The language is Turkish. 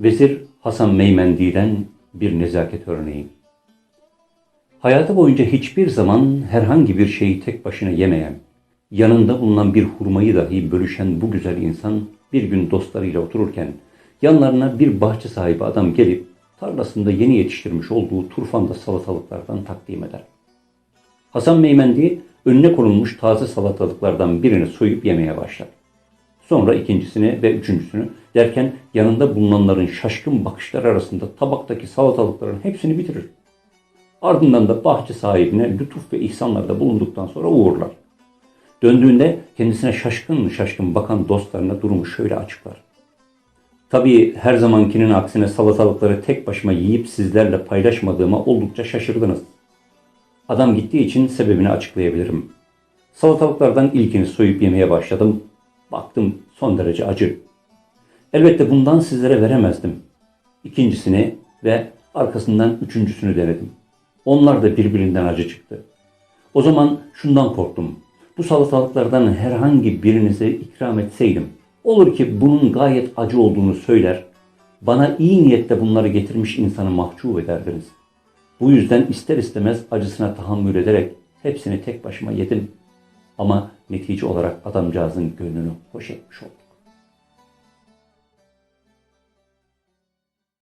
Vezir Hasan Meymendi'den bir nezaket örneği. Hayatı boyunca hiçbir zaman herhangi bir şeyi tek başına yemeyen, yanında bulunan bir hurmayı dahi bölüşen bu güzel insan bir gün dostlarıyla otururken yanlarına bir bahçe sahibi adam gelip tarlasında yeni yetiştirmiş olduğu turfanda salatalıklardan takdim eder. Hasan Meymendi önüne konulmuş taze salatalıklardan birini soyup yemeye başlar. Sonra ikincisini ve üçüncüsünü derken yanında bulunanların şaşkın bakışları arasında tabaktaki salatalıkların hepsini bitirir. Ardından da bahçe sahibine lütuf ve ihsanlarda bulunduktan sonra uğurlar. Döndüğünde kendisine şaşkın şaşkın bakan dostlarına durumu şöyle açıklar. Tabii her zamankinin aksine salatalıkları tek başıma yiyip sizlerle paylaşmadığıma oldukça şaşırdınız. Adam gittiği için sebebini açıklayabilirim. Salatalıklardan ilkini soyup yemeye başladım. Baktım son derece acı. Elbette bundan sizlere veremezdim. İkincisini ve arkasından üçüncüsünü denedim. Onlar da birbirinden acı çıktı. O zaman şundan korktum. Bu salatalıklardan herhangi birinize ikram etseydim, olur ki bunun gayet acı olduğunu söyler, bana iyi niyetle bunları getirmiş insanı mahcup ederdiniz. Bu yüzden ister istemez acısına tahammül ederek hepsini tek başıma yedim. Ama netice olarak adamcağızın gönlünü hoş etmiş oldum.